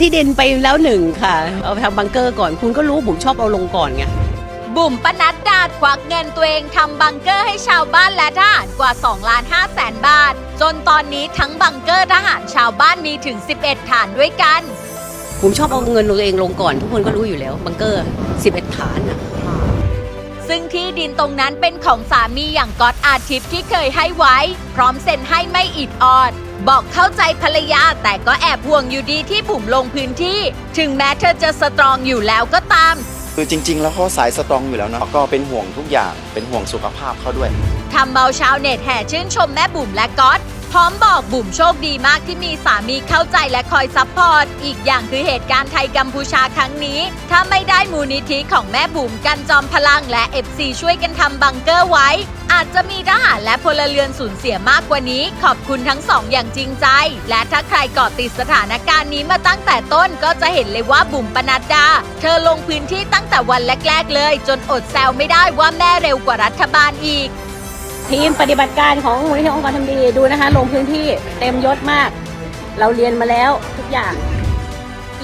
ที่ดินไปแล้วหนึ่งค่ะ เอาไปทำบังเกอร์ก่อน คุณก็รู้ผมชอบเอาลงก่อนไง บุ๋มปนัดดาควักเงินตัวเองทำบังเกอร์ให้ชาวบ้านและทหารกว่า2ล้าน5แสนบาท จนตอนนี้ทั้งบังเกอร์ทหารชาวบ้านมีถึง 11 ฐานด้วยกัน ผมชอบเอาเงินตัวเองลงก่อน ทุกคนก็รู้อยู่แล้วบังเกอร์ 11 ฐานอะซึ่งที่ ดินตรงนั้นเป็นของสามีอย่างก๊อตอาทิตย์ที่เคยให้ไว้ พร้อมเซ็นให้ไม่อิดออด บอกเข้าใจภรรยาแต่ก็แอบห่วงอยู่ดีที่บุ๋มลงพื้นที่ ถึงแม้เธอจะสตรองอยู่แล้วก็ตาม คือจริง ๆ แล้วเขาสายสตรองอยู่แล้วนะก็เป็นห่วงทุกอย่างเป็นห่วงสุขภาพเขาด้วยทำเบาชาวเน็ตแห่ชื่นชมแม่บุ๋มและก๊อต พร้อมบอกบุ๋มโชคดีมากที่มีสามีเข้าใจและคอยซัพพอร์ต อีกอย่างคือเหตุการณ์ไทยกัมพูชาครั้งนี้ ถ้าไม่ได้มูลนิธิของแม่บุ๋มกันจอมพลังและ FC ช่วยกันทำบังเกอร์ไว้ อาจจะมีทหารและพลเรือนสูญเสียมากกว่านี้ ขอบคุณทั้งสองอย่างจริงใจ และถ้าใครเกาะติดสถานการณ์นี้มาตั้งแต่ต้นก็จะเห็นเลยว่าบุ๋มปนัดดา เธอลงพื้นที่ตั้งแต่วันแรก ๆ เลย จนอดแซวไม่ได้ว่าแม่เร็วกว่ารัฐบาลอีก ทีมปฏิบัติการของมูลนิธิองค์กรทำดีดูนะคะ ลงพื้นที่เต็มยศมาก เราเรียนมาแล้วทุกอย่าง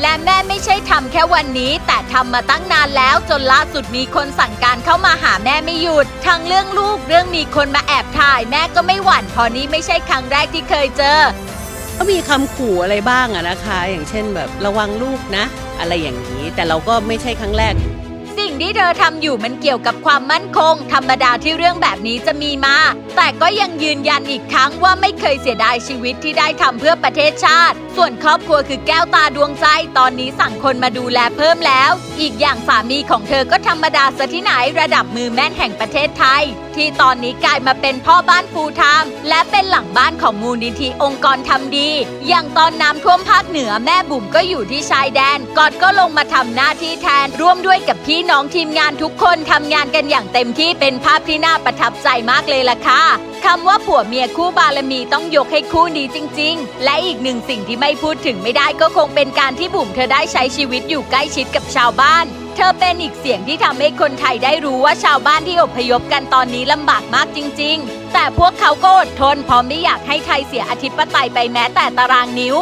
และแม่ไม่ใช่ทำแค่วันนี้ แต่ทำมาตั้งนานแล้วจนล่าสุดมีคนสั่งการเข้ามาหาแม่ไม่หยุดทั้งเรื่องลูกเรื่องมีคนมาแอบถ่าย แม่ก็ไม่หวั่นเพอนี้ไม่ใช่ครั้งแรกที่เคยเจอ ก็มีคำขู่อะไรบ้างอะนะคะ อย่างเช่นแบบระวังลูกนะ อะไรอย่างนี้ แต่เราก็ไม่ใช่ครั้งแรกสิ่ง ที่เธอทำอยู่มันเกี่ยวกับความมั่นคง ธรรมดาที่เรื่องแบบนี้จะมีมา แต่ก็ยังยืนยันอีกครั้งว่าไม่เคยเสียดายชีวิตที่ได้ทำเพื่อประเทศชาติ ส่วนครอบครัวคือแก้วตาดวงใจ ตอนนี้สั่งคนมาดูแลเพิ่มแล้ว อีกอย่างสามีของเธอก็ธรรมดาซะที่ไหนระดับมือแม่นแห่งประเทศไทย ที่ตอนนี้กลายมาเป็นพ่อบ้านฟูลไทม์ และเป็นหลังบ้านของมูลนิธิองค์กรทำดี อย่างตอนน้ำท่วมภาคเหนือแม่บุ๋มก็อยู่ที่ชายแดนกอดก็ลงมาทำหน้าที่แทน ร่วมด้วยกับพี่น้องทีมงานทุกคนทำงานกันอย่างเต็มที่เป็นภาพที่น่าประทับใจมากเลยล่ะค่ะคำว่าผัวเมียคู่บารมีต้องยกให้คู่นี้จริง ๆ และอีกหนึ่งสิ่งที่ไม่พูดถึงไม่ได้ก็คงเป็นการที่บุ๋มเธอได้ใช้ชีวิตอยู่ใกล้ชิดกับชาวบ้าน เธอเป็นอีกเสียงที่ทำให้คนไทยได้รู้ว่าชาวบ้านที่อพยพกันตอนนี้ลำบากมากจริง ๆ แต่พวกเขาก็อดทนเพราะไม่อยากให้ไทยเสียอธิปไตยไปแม้แต่ตารางนิ้ว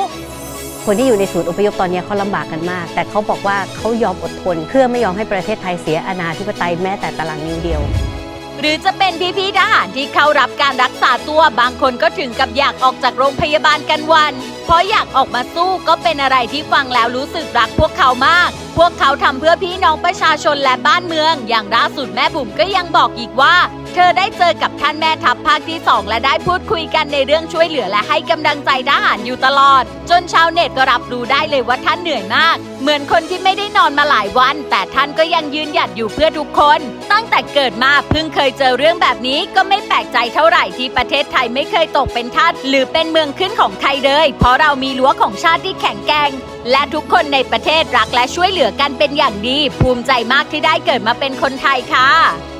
คนที่อยู่ในศูนย์อพยพตอนนี้เขาลำบากกันมาก แต่เขาบอกว่าเขายอมอดทน เพื่อไม่ยอมให้ประเทศไทยเสียอาณาธิปไตยแม้แต่ตารางนิ้วเดียว หรือจะเป็นพี่ๆทหารที่เข้ารับการรักษาตัวบางคนก็ถึงกับอยากออกจากโรงพยาบาลกันวัน เพราะอยากออกมาสู้ก็เป็นอะไรที่ฟังแล้วรู้สึกรักพวกเขามาก พวกเขาทำเพื่อพี่น้องประชาชนและบ้านเมือง อย่างล่าสุดแม่บุ๋มก็ยังบอกอีกว่า เธอได้เจอกับท่านแม่ทัพภาคที่ 2 และได้พูดคุยกันในเรื่องช่วยเหลือและให้กำลังใจทหารอยู่ตลอด จนชาวเน็ตก็รับรู้ได้เลยว่าท่านเหนื่อยมาก เหมือนคนที่ไม่ได้นอนมาหลายวัน แต่ท่านก็ยังยืนหยัดอยู่เพื่อทุกคน ตั้งแต่เกิดมาเพิ่งเคยเจอเรื่องแบบนี้ก็ไม่แปลกใจเท่าไหร่ที่ประเทศไทยไม่เคยตกเป็นทาสหรือเป็นเมืองขึ้นของใครเลย เพราะเรามีรั้วของชาติที่แข็งแกร่งและทุกคนในประเทศรักและช่วยเหลือกันเป็นอย่างดี ภูมิใจมากที่ได้เกิดมาเป็นคนไทยค่ะ